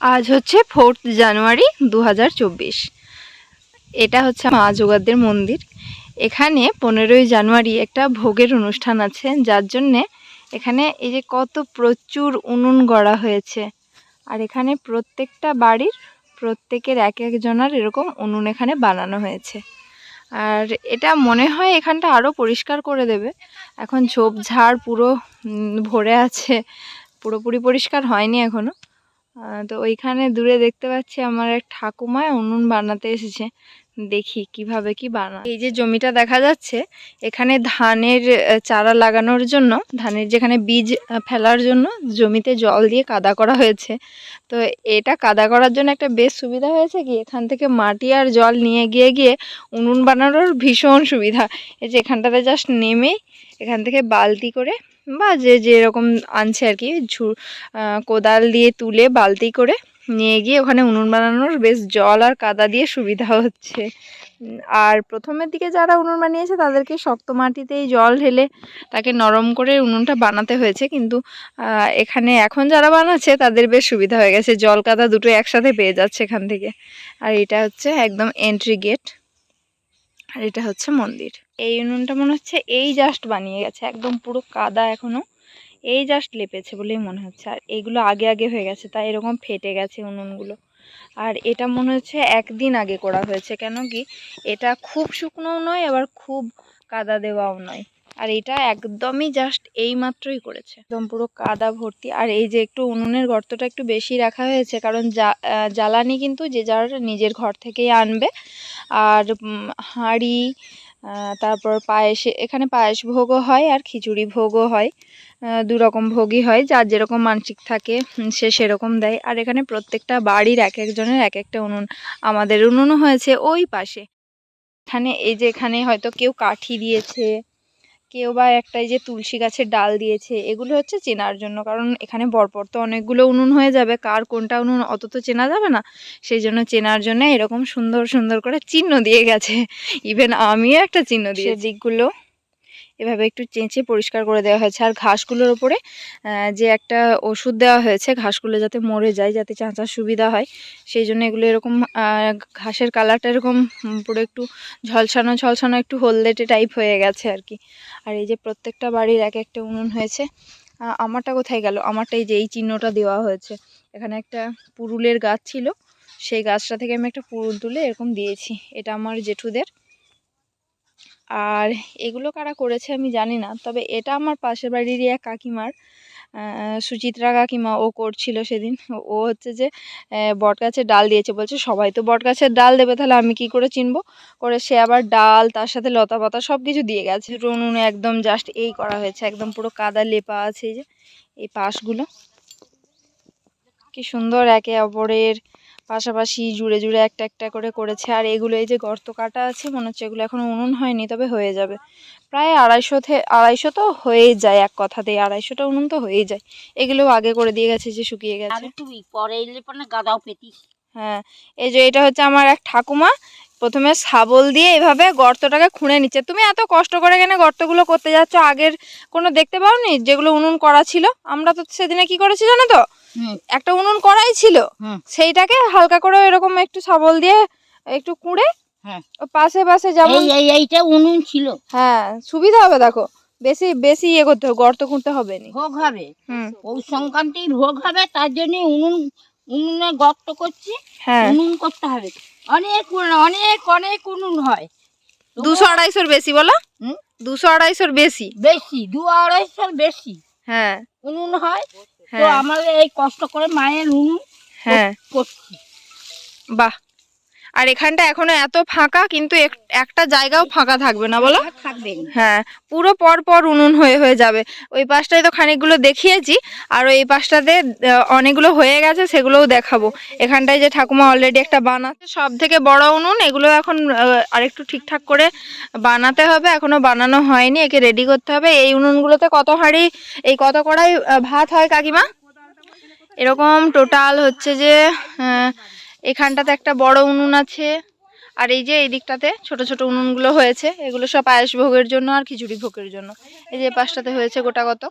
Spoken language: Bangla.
আজ হচ্ছে ফোর্থ জানুয়ারি দু হাজার চব্বিশ। এটা হচ্ছে মা যোগাদের মন্দির। এখানে পনেরোই জানুয়ারি একটা ভোগের অনুষ্ঠান আছে যার জন্যে এখানে এই যে কত প্রচুর উনুন গড়া হয়েছে। আর এখানে প্রত্যেকটা বাড়ির প্রত্যেকের এক একজনের এরকম উনুন এখানে বানানো হয়েছে। আর এটা মনে হয় এখানটা আরও পরিষ্কার করে দেবে। এখন ঝোপঝাড় পুরো ভরে আছে। পুরোপুরি পরিষ্কার হয়নি এখনও। আহ, তো ওইখানে দূরে দেখতে পাচ্ছি আমার এক ঠাকুমা উনুন বানাতে এসেছে। দেখি কীভাবে কি বানায়। এই যে জমিটা দেখা যাচ্ছে, এখানে ধানের চারা লাগানোর জন্য, ধানের যেখানে বীজ ফেলার জন্য জমিতে জল দিয়ে কাদা করা হয়েছে। তো এটা কাদা করার জন্য একটা বেশ সুবিধা হয়েছে কি, এখান থেকে মাটি আর জল নিয়ে গিয়ে গিয়ে উনুন বানানোর ভীষণ সুবিধা। এই যে এখানটাতে জাস্ট নেমেই এখান থেকে বালতি করে বা যে যেরকম আনছে আর কি, ঝু কোদাল দিয়ে তুলে বালতি করে নিয়ে গিয়ে ওখানে উনুন বানানোর বেশ জল আর কাদা দিয়ে সুবিধা হচ্ছে। আর প্রথমের দিকে যারা উনুন বানিয়েছে তাদেরকে শক্ত মাটিতেই জল ঢেলে তাকে নরম করে উনুনটা বানাতে হয়েছে। কিন্তু এখানে এখন যারা বানাচ্ছে তাদের বেশ সুবিধা হয়ে গেছে। জল কাদা দুটো একসাথে পেয়ে যাচ্ছে এখান থেকে। আর এটা হচ্ছে একদম এন্ট্রি গেট আর এটা হচ্ছে মন্দির। এই উনুনটা মনে হচ্ছে এই জাস্ট বানিয়ে গেছে, একদম পুরো কাদা এখনও। এই জাস্ট লেপেছে বলেই মনে হচ্ছে। আর এইগুলো আগে আগে হয়ে গেছে, তাই এরকম ফেটে গেছে উনুনগুলো। আর এটা মনে হচ্ছে একদিন আগে করা হয়েছে, কেন কি? এটা খুব শুকনোও নয়, আবার খুব কাদা দেওয়াও নয়। আর এটা একদমই জাস্ট এই মাত্রই করেছে। একদম পুরো কাদা ভর্তি। আর এই যে একটু উনুনের গর্তটা একটু বেশি রাখা হয়েছে, কারণ জ্বালানি কিন্তু যে যার নিজের ঘর থেকেই আনবে। আর হাঁড়ি তারপর পায়েস, এখানে পায়েস ভোগও হয় আর খিচুড়ি ভোগও হয়। দু রকম ভোগই হয়, যার যেরকম মানসিক থাকে সে সেরকম দেয়। আর এখানে প্রত্যেকটা বাড়ির এক একজনের এক একটা উনুন। আমাদের উনুনও হয়েছে ওই পাশে। এখানে, এই যে এখানে হয়তো কেউ কাঠি দিয়েছে কেউ বা একটাই যে তুলসী গাছের ডাল দিয়েছে, এগুলো হচ্ছে চেনার জন্য। কারণ এখানে পরপর তো অনেকগুলো উনুন হয়ে যাবে, কার কোনটা উনুন অত তো চেনা যাবে না। সেই জন্য চেনার জন্য এরকম সুন্দর সুন্দর করে চিহ্ন দিয়ে গেছে। ইভেন আমিও একটা চিহ্ন দিয়ে দিকগুলো এভাবে একটু চেঁচে পরিষ্কার করে দেওয়া হয়েছে। আর ঘাসগুলোর ওপরে যে একটা ওষুধ দেওয়া হয়েছে, ঘাসগুলো যাতে মরে যায়, যাতে চাঁচার সুবিধা হয়, সেই জন্য এগুলো এরকম ঘাসের কালারটা এরকম পুরো একটু ঝলসানো ঝলসানো একটু হলদেটে টাইপ হয়ে গেছে আর কি। আর এই যে প্রত্যেকটা বাড়ির এক একটা উনুন হয়েছে আমারটা কোথায় গেল? আমারটা এই যে এই চিহ্নটা দেওয়া হয়েছে। এখানে একটা পুরুলের গাছ ছিল, সেই গাছটা থেকে আমি একটা পুরুল তুলে এরকম দিয়েছি। এটা আমার জেঠুদের আর এগুলো কারা করেছে আমি জানি না। তবে এটা আমার পাশের বাড়িরই এক কাকিমার সুচিত্রা কাকিমা ও করছিল সেদিন। ও হচ্ছে যে বট গাছের ডাল দিয়েছে। বলছে, সবাই তো বট গাছের ডাল দেবে, তাহলে আমি কি করে চিনবো? করে সে আবার ডাল, তার সাথে লতা পাতা সব কিছু দিয়ে গেছে। উনুনে একদম জাস্ট এই করা হয়েছে। একদম পুরো কাদা লেপা আছে এই যে, এই পাশগুলো। কি সুন্দর একে অপরের পাশাপাশি জুড়ে জুড়ে একটা একটা করে করেছে। আর এগুলো এই যে গর্ত কাটা আছে মনে হচ্ছে এগুলো এখনও উনুন হয়নি তবে হয়ে যাবে। প্রায় আড়াইশো আড়াইশো তো হয়েই যায় এক কথাতেই আড়াইশোটা উনুন তো হয়েই যায়। এগুলোও আগে করে দিয়ে গেছে যে শুকিয়ে গেছে। পরে এলে পরে গাদাও পেতিস হ্যাঁ এই যে এটা হচ্ছে আমার এক ঠাকুমা প্রথমে শাবল দিয়ে এভাবে গর্তটাকে খুঁড়ে নিচ্ছে। তুমি এত কষ্ট করে কেন গর্তগুলো করতে যাচ্ছ? আগের কোনো দেখতে পাওনি? যেগুলো উনুন করা ছিল? আমরা তো সেদিনে কি করেছি জানো তো? একটা উনুন করাই ছিল সেইটাকে হালকা করে এরকম একটু শাবল দিয়ে একটু কুঁড়ে হ্যাঁ। ও পাশে পাশে যেমন এই এইটা উনুন ছিল। হ্যাঁ সুবিধা হবে দেখো। বেশি বেশি ইয়ে করতে হবে গর্ত খুঁড়তে হবে না। ভোগ হবে। হুম। পৌষ সংক্রান্তি ভোগ হবে তার জন্য উনুন উনুনে গর্ত করছি হ্যাঁ। উনুন করতে হবে। অনেক অনেক অনেক উনুন হয়। দুশো আড়াইশোর বেশি বলো। হুম? দুশো আড়াইশোর বেশি। বেশি দু আড়াইশোর বেশি। হ্যাঁ। উনুন হয় তো আমার এই কষ্ট করে মায়ের উনুন হ্যাঁ। করছি বাহ। আর এখানটা এখনও এত ফাঁকা কিন্তু এক- একটা জায়গাও ফাঁকা থাকবে না বলো? হ্যাঁ পুরো পর পর উনুন হয়ে হয়ে যাবে। ওই পাশটায় তো খানিকগুলো দেখিয়েছি আর ওই পাশটাতে অনেকগুলো হয়ে গেছে সেগুলোও দেখাবো। এখানটায় যে ঠাকুমা অলরেডি একটা বানাচ্ছে সব থেকে বড় উনুন এগুলো এখন আরেকটু ঠিকঠাক করে বানাতে হবে এখনও বানানো হয়নি একে রেডি করতে হবে। এই উনুনগুলোতে কত হাঁড়ি এই কত কড়াই ভাত হয় কাকিমা? এরকম টোটাল হচ্ছে যে এখানটাতে একটা বড় উনুন আছে। আর এই যে এই দিকটাতে ছোট ছোট উনুনগুলো হয়েছে। এগুলো সব আয়স ভোগের জন্য আর খিচুড়ি ভোগের জন্য। এই যে পাশটাতে হয়েছে গোটা কত